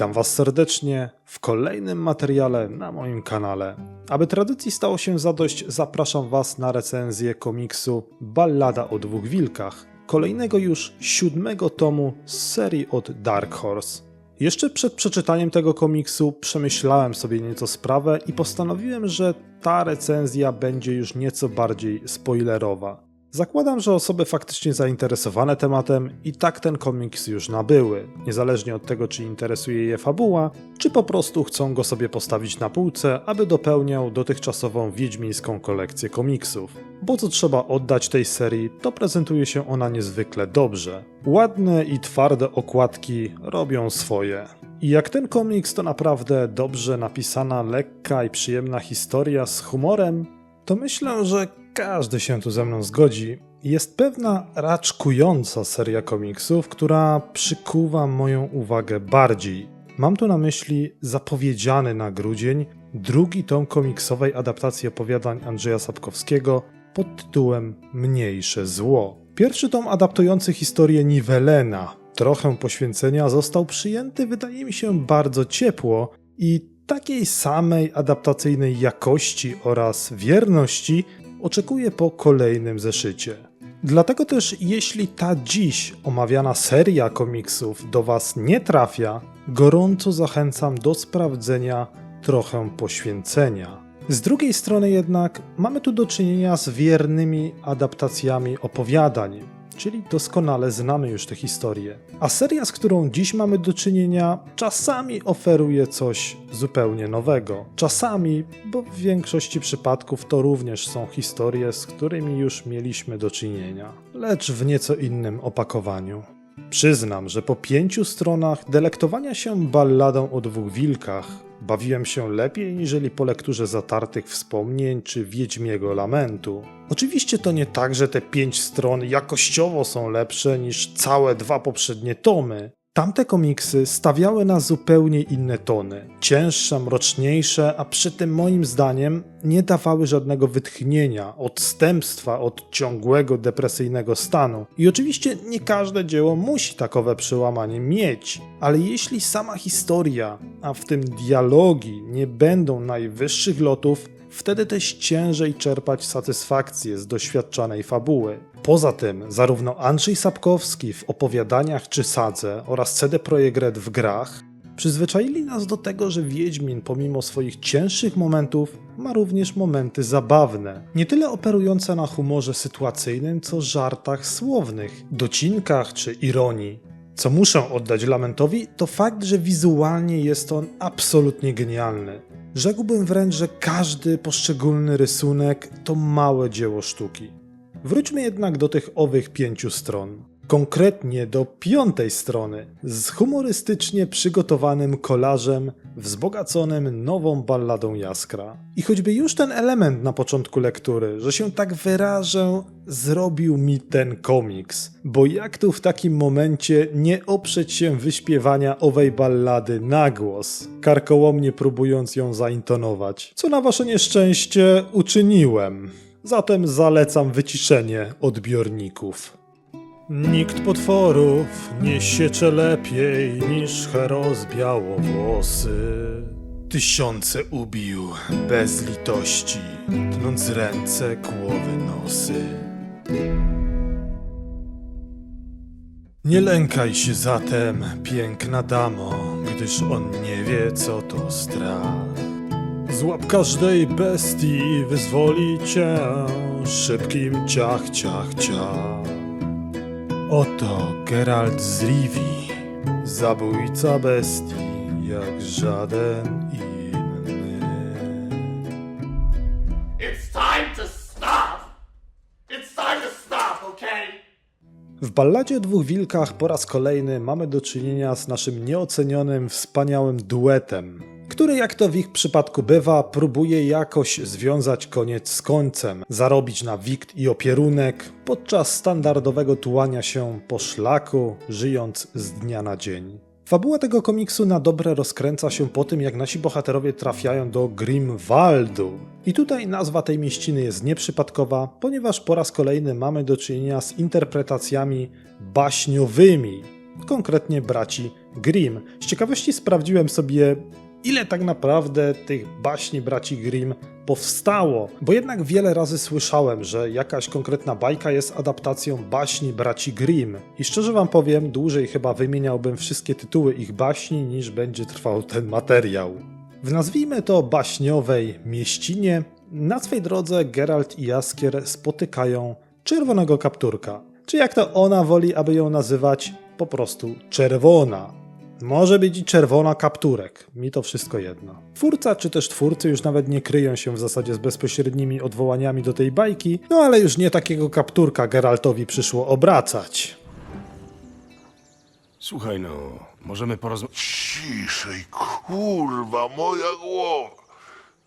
Witam Was serdecznie w kolejnym materiale na moim kanale. Aby tradycji stało się zadość, zapraszam Was na recenzję komiksu Ballada o dwóch wilkach, kolejnego już siódmego tomu z serii od Dark Horse. Jeszcze przed przeczytaniem tego komiksu przemyślałem sobie nieco sprawę i postanowiłem, że ta recenzja będzie już nieco bardziej spoilerowa. Zakładam, że osoby faktycznie zainteresowane tematem i tak ten komiks już nabyły, niezależnie od tego, czy interesuje je fabuła, czy po prostu chcą go sobie postawić na półce, aby dopełniał dotychczasową wiedźmińską kolekcję komiksów. Bo co trzeba oddać tej serii, to prezentuje się ona niezwykle dobrze. Ładne i twarde okładki robią swoje. I jak ten komiks to naprawdę dobrze napisana, lekka i przyjemna historia z humorem, to myślę, że każdy się tu ze mną zgodzi. Jest pewna raczkująca seria komiksów, która przykuwa moją uwagę bardziej. Mam tu na myśli zapowiedziany na grudzień drugi tom komiksowej adaptacji opowiadań Andrzeja Sapkowskiego pod tytułem Mniejsze Zło. Pierwszy tom adaptujący historię Niwelena, trochę poświęcenia, został przyjęty, wydaje mi się, bardzo ciepło i takiej samej adaptacyjnej jakości oraz wierności oczekuję po kolejnym zeszycie. Dlatego też, jeśli ta dziś omawiana seria komiksów do Was nie trafia, gorąco zachęcam do sprawdzenia trochę poświęcenia. Z drugiej strony jednak mamy tu do czynienia z wiernymi adaptacjami opowiadań, czyli doskonale znamy już tę historię. A seria, z którą dziś mamy do czynienia, czasami oferuje coś zupełnie nowego. Czasami, bo w większości przypadków to również są historie, z którymi już mieliśmy do czynienia, lecz w nieco innym opakowaniu. Przyznam, że po pięciu stronach delektowania się balladą o dwóch wilkach bawiłem się lepiej niżeli po lekturze zatartych wspomnień czy Wiedźmiego Lamentu. Oczywiście to nie tak, że te pięć stron jakościowo są lepsze niż całe dwa poprzednie tomy. Tamte komiksy stawiały na zupełnie inne tony, cięższe, mroczniejsze, a przy tym moim zdaniem nie dawały żadnego wytchnienia, odstępstwa od ciągłego depresyjnego stanu. I oczywiście nie każde dzieło musi takowe przełamanie mieć, ale jeśli sama historia, a w tym dialogi nie będą najwyższych lotów, wtedy też ciężej czerpać satysfakcję z doświadczanej fabuły. Poza tym, zarówno Andrzej Sapkowski w opowiadaniach czy sadze oraz CD Projekt Red w grach przyzwyczaili nas do tego, że Wiedźmin pomimo swoich cięższych momentów ma również momenty zabawne, nie tyle operujące na humorze sytuacyjnym, co żartach słownych, docinkach czy ironii. Co muszę oddać Lamentowi, to fakt, że wizualnie jest on absolutnie genialny. Rzekłbym wręcz, że każdy poszczególny rysunek to małe dzieło sztuki. Wróćmy jednak do tych owych pięciu stron. Konkretnie do piątej strony, z humorystycznie przygotowanym kolażem, wzbogaconym nową balladą Jaskra. I choćby już ten element na początku lektury, że się tak wyrażę, zrobił mi ten komiks. Bo jak tu w takim momencie nie oprzeć się wyśpiewania owej ballady na głos, karkołomnie próbując ją zaintonować, co na wasze nieszczęście uczyniłem. Zatem zalecam wyciszenie odbiorników. Nikt potworów nie siecze lepiej niż heros białowłosy. Tysiące ubił bez litości, tnąc ręce, głowy, nosy. Nie lękaj się zatem, piękna damo, gdyż on nie wie, co to strach. Złap każdej bestii i wyzwoli cię szybkim ciach, ciach, ciach. Oto Geralt z Rivii, zabójca bestii jak żaden inny. It's time to stop! It's time to stop, okay? W balladzie o dwóch wilkach po raz kolejny mamy do czynienia z naszym nieocenionym, wspaniałym duetem, który jak to w ich przypadku bywa, próbuje jakoś związać koniec z końcem, zarobić na wikt i opierunek podczas standardowego tułania się po szlaku, żyjąc z dnia na dzień. Fabuła tego komiksu na dobre rozkręca się po tym, jak nasi bohaterowie trafiają do Grimwaldu. I tutaj nazwa tej mieściny jest nieprzypadkowa, ponieważ po raz kolejny mamy do czynienia z interpretacjami baśniowymi konkretnie braci Grimm. Z ciekawości sprawdziłem sobie, ile tak naprawdę tych baśni braci Grimm powstało, bo jednak wiele razy słyszałem, że jakaś konkretna bajka jest adaptacją baśni braci Grimm. I szczerze wam powiem, dłużej chyba wymieniałbym wszystkie tytuły ich baśni, niż będzie trwał ten materiał. W nazwijmy to baśniowej mieścinie, na swej drodze Geralt i Jaskier spotykają czerwonego kapturka. Czy jak to ona woli, aby ją nazywać, po prostu czerwona. Może być i czerwona kapturek, mi to wszystko jedno. Twórca czy też twórcy już nawet nie kryją się w zasadzie z bezpośrednimi odwołaniami do tej bajki, no ale już nie takiego kapturka Geraltowi przyszło obracać. Słuchaj no, możemy porozmawiać. Ciszej, kurwa, moja głowa.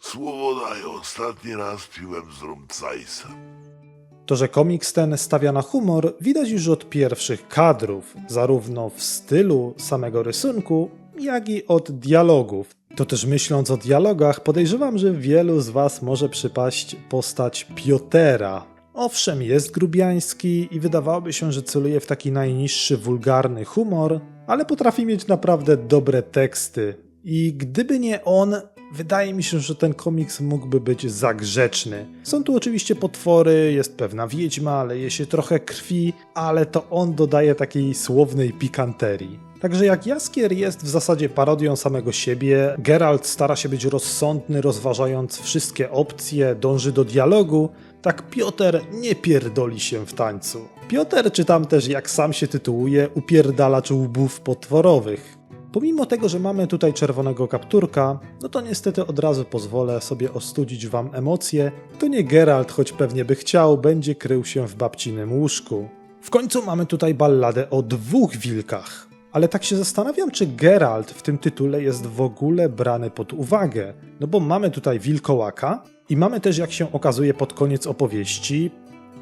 Słowo daję, ostatni raz piłem z Rumcajsem. To, że komiks ten stawia na humor, widać już od pierwszych kadrów, zarówno w stylu samego rysunku, jak i od dialogów. To też myśląc o dialogach, podejrzewam, że wielu z Was może przypaść postać Piotera. Owszem, jest grubiański i wydawałoby się, że celuje w taki najniższy, wulgarny humor, ale potrafi mieć naprawdę dobre teksty. I gdyby nie on, wydaje mi się, że ten komiks mógłby być za grzeczny. Są tu oczywiście potwory, jest pewna wiedźma, leje się trochę krwi, ale to on dodaje takiej słownej pikanterii. Także jak Jaskier jest w zasadzie parodią samego siebie, Geralt stara się być rozsądny, rozważając wszystkie opcje, dąży do dialogu, tak Piotr nie pierdoli się w tańcu. Piotr, czy tam też jak sam się tytułuje, upierdalacz łbów potworowych. Pomimo tego, że mamy tutaj czerwonego kapturka, no to niestety od razu pozwolę sobie ostudzić wam emocje. To nie Geralt, choć pewnie by chciał, będzie krył się w babcinym łóżku. W końcu mamy tutaj balladę o dwóch wilkach. Ale tak się zastanawiam, czy Geralt w tym tytule jest w ogóle brany pod uwagę. No bo mamy tutaj wilkołaka i mamy też, jak się okazuje pod koniec opowieści,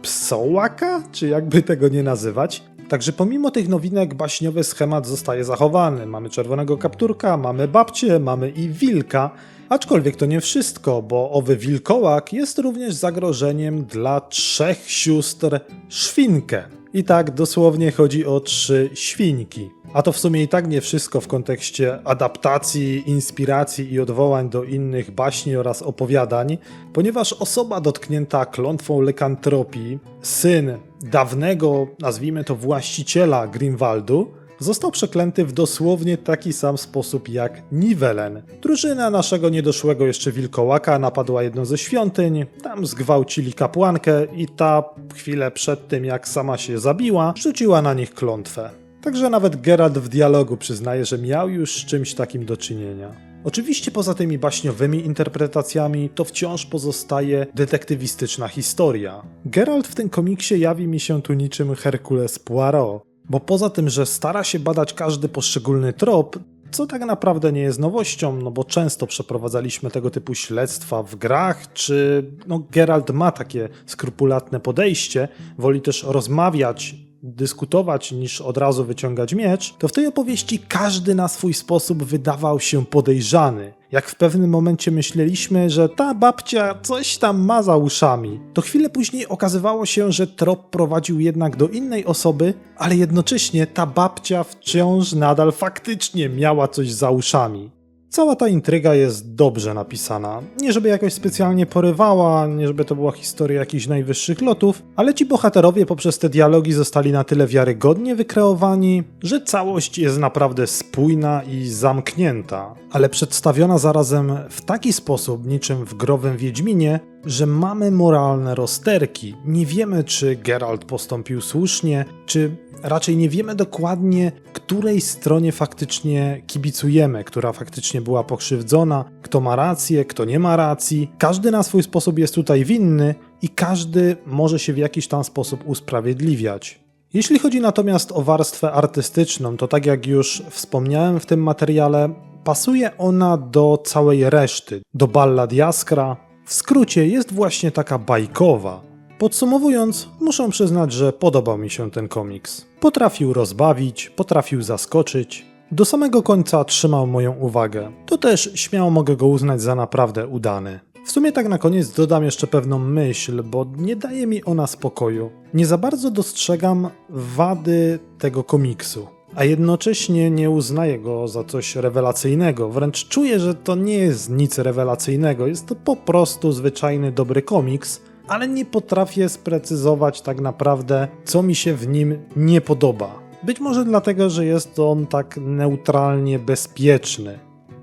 psołaka, czy jakby tego nie nazywać. Także pomimo tych nowinek baśniowy schemat zostaje zachowany. Mamy czerwonego kapturka, mamy babcię, mamy i wilka. Aczkolwiek to nie wszystko, bo owy wilkołak jest również zagrożeniem dla trzech sióstr Szwinkę. I tak dosłownie chodzi o trzy świnki. A to w sumie i tak nie wszystko w kontekście adaptacji, inspiracji i odwołań do innych baśni oraz opowiadań, ponieważ osoba dotknięta klątwą lekantropii, syn dawnego, nazwijmy to właściciela Grimwaldu, został przeklęty w dosłownie taki sam sposób jak Nivelen. Drużyna naszego niedoszłego jeszcze wilkołaka napadła jedną ze świątyń, tam zgwałcili kapłankę i ta chwilę przed tym jak sama się zabiła, rzuciła na nich klątwę. Także nawet Geralt w dialogu przyznaje, że miał już z czymś takim do czynienia. Oczywiście poza tymi baśniowymi interpretacjami to wciąż pozostaje detektywistyczna historia. Geralt w tym komiksie jawi mi się tu niczym Herkules Poirot, bo poza tym, że stara się badać każdy poszczególny trop, co tak naprawdę nie jest nowością, no bo często przeprowadzaliśmy tego typu śledztwa w grach, czy no Geralt ma takie skrupulatne podejście, woli też rozmawiać, dyskutować niż od razu wyciągać miecz, to w tej opowieści każdy na swój sposób wydawał się podejrzany. Jak w pewnym momencie myśleliśmy, że ta babcia coś tam ma za uszami, to chwilę później okazywało się, że trop prowadził jednak do innej osoby, ale jednocześnie ta babcia wciąż nadal faktycznie miała coś za uszami. Cała ta intryga jest dobrze napisana. Nie żeby jakoś specjalnie porywała, nie żeby to była historia jakichś najwyższych lotów, ale ci bohaterowie poprzez te dialogi zostali na tyle wiarygodnie wykreowani, że całość jest naprawdę spójna i zamknięta, ale przedstawiona zarazem w taki sposób, niczym w growym Wiedźminie, że mamy moralne rozterki. Nie wiemy, czy Geralt postąpił słusznie, czy raczej nie wiemy dokładnie, której stronie faktycznie kibicujemy, która faktycznie była pokrzywdzona, kto ma rację, kto nie ma racji. Każdy na swój sposób jest tutaj winny i każdy może się w jakiś tam sposób usprawiedliwiać. Jeśli chodzi natomiast o warstwę artystyczną, to tak jak już wspomniałem w tym materiale, pasuje ona do całej reszty, do ballad Jaskra. W skrócie jest właśnie taka bajkowa. Podsumowując, muszę przyznać, że podobał mi się ten komiks. Potrafił rozbawić, potrafił zaskoczyć. Do samego końca trzymał moją uwagę. To też śmiało mogę go uznać za naprawdę udany. W sumie tak na koniec dodam jeszcze pewną myśl, bo nie daje mi ona spokoju. Nie za bardzo dostrzegam wady tego komiksu. a jednocześnie nie uznaję go za coś rewelacyjnego. Wręcz czuję, że to nie jest nic rewelacyjnego. Jest to po prostu zwyczajny dobry komiks, ale nie potrafię sprecyzować tak naprawdę, co mi się w nim nie podoba. Być może dlatego, że jest on tak neutralnie bezpieczny.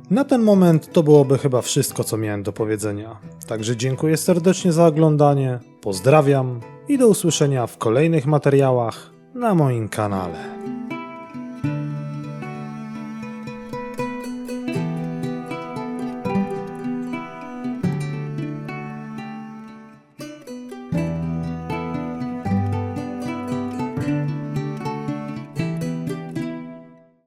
Na ten moment to byłoby chyba wszystko, co miałem do powiedzenia. Także dziękuję serdecznie za oglądanie, pozdrawiam i do usłyszenia w kolejnych materiałach na moim kanale.